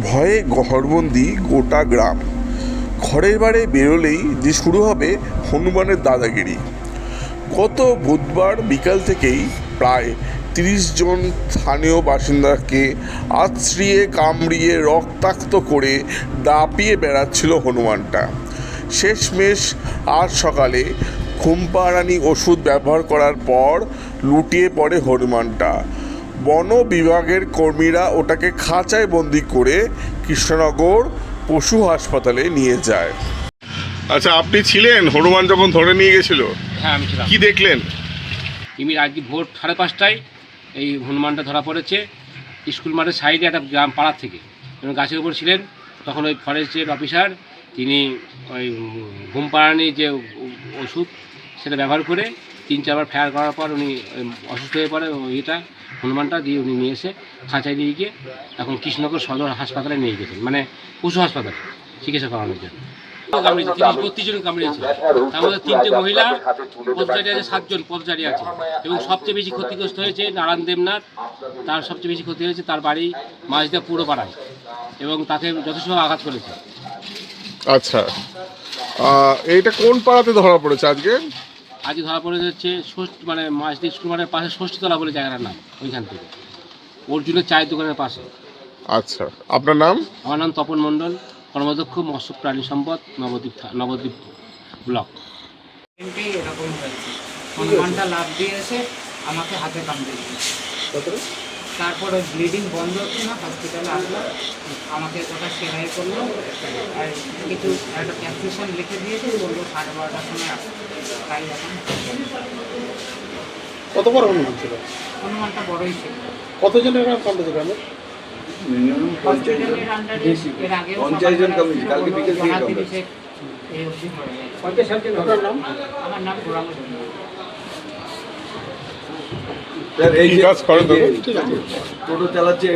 ভয়ে ঘরবন্দি গোটা গ্রাম। ঘরের বারে বেরোলেই যে শুরু হবে হনুমানের দাদাগিরি। গত বুধবার বিকাল থেকেই প্রায় তিরিশ জন স্থানীয় বাসিন্দাকে আছড়িয়ে, কামড়িয়ে, রক্তাক্ত করে দাপিয়ে বেড়াচ্ছিল হনুমানটা। শেষমেশ আজ সকালে ঘুমপাড়ানি ওষুধ ব্যবহার করার পর লুটিয়ে পড়ে হনুমানটা। বন বিভাগের কর্মীরা ওটাকে খাঁচায় বন্দি করে কৃষ্ণনগর পশু হাসপাতালে নিয়ে যায়। আচ্ছা আপনি ছিলেন? হনুমান যখন ধরে নিয়ে গেছিল? হ্যাঁ আমি ছিলাম। কি দেখলেন? ইমির আজকে ভোর সাড়ে পাঁচটায় এই হনুমানটা ধরা পড়েছে। স্কুল মাঠের সাইডে একটা গ্রাম পাড়ার থেকে। গাছের উপর ছিলেন। তখন ওই ফরেস্টের অফিসার তিনি ওই ঘুমপাড়ানি যে ওষুধ সেটা ব্যবহার করে তিন চারবার ফায়ার করার পর উনি অসুস্থ হয়ে পড়ে ওই এটা হনুমানটা দিয়ে উনি নিয়ে এসে খাঁচায় দিয়ে গিয়ে এখন কৃষ্ণনগর সদর হাসপাতালে নিয়ে গেছেন মানে পশু হাসপাতালে চিকিৎসা করানোর জন্য। তার মধ্যে তিনটে মহিলা আছে, সাতজন আছে। এবং সবচেয়ে বেশি ক্ষতিগ্রস্ত হয়েছে নারায়ণ দেবনাথ, তার সবচেয়ে বেশি ক্ষতি হয়েছে তার বাড়ি পুরো এবং তাকে যথেষ্ট আঘাত আচ্ছা। এইটা কোন পাড়াতে ধরা পড়েছে আজকে? আজকে ধরা পড়ে যাচ্ছে ষষ্ঠী মানে মাঝদি স্কুল মাঠের পাশে ষষ্ঠীতলা বলে জায়গাটার নাম ওইখান থেকে। অর্জুনের চায়ের দোকানের পাশে। আচ্ছা আপনার নাম? আমার নাম তপন মণ্ডল কর্মাধ্যক্ষ মৎস্য প্রাণী সম্পদ নবদ্বীপ নবদ্বীপ ব্লক। এরকম হয়েছে। হনুমানটা লাভ দিয়ে এসে আমাকে হাতে কামড়ে দিয়েছে। তারপর ওই ব্লিডিং বন্ধ হচ্ছে না হসপিটালে আসলাম। আমাকে ওটা সেলাই করল। আর কিছু একটা ক্যাপসিশন লিখে দিয়েছে বলল সাড়ে বারোটার সময় আসবে তাই এখন কত বড় হনুমান ছিল? হনুমানটা বড়ই ছিল। কতজনের কামড়ে দেবে আমি পঞ্চাশ জন। কালকে বিকেল থেকে নাম? আমার নাম স্যার এই কাজ করেন তো? এই যে টোটো চালাচ্ছে